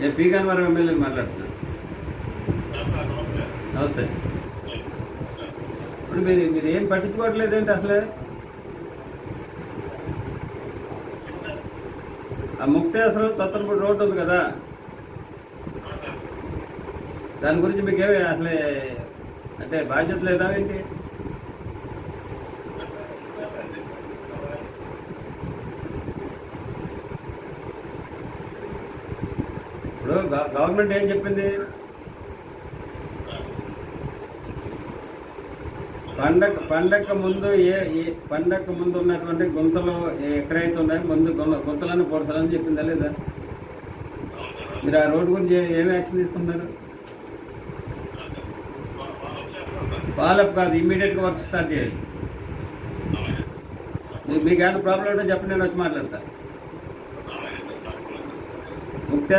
నేను P Gannavaram MLA మాట్లాడుతున్నాను నమస్తే. ఇప్పుడు మీరు మీరు ఏం పట్టించుకోవట్లేదేంటి అసలే? ఆ ముక్తేశ్వరం తొత్తనపూడి రోడ్డు ఉంది కదా. దాని గురించి మీకేమి అసలే అంటే బాధ్యత లేదా ఏంటి? ఇప్పుడు గవర్నమెంట్ ఏం చెప్పింది? పండగ పండగ ముందు ఏ పండగ ముందు ఉన్నటువంటి గుంతలు ఎక్కడైతే ఉన్నాయో ముందు గుంతలను పొరసాలని చెప్పిందా లేదా? మీరు ఆ రోడ్డు గురించి ఏం యాక్షన్ తీసుకున్నారు ఫాలోఅప్ కాదు ఇమ్మీడియట్గా వర్క్ స్టార్ట్ చేయాలి. మీకు ఏమైనా ప్రాబ్లం ఉంటే చెప్పండి నేను వచ్చి మాట్లాడతా. ముఖ్య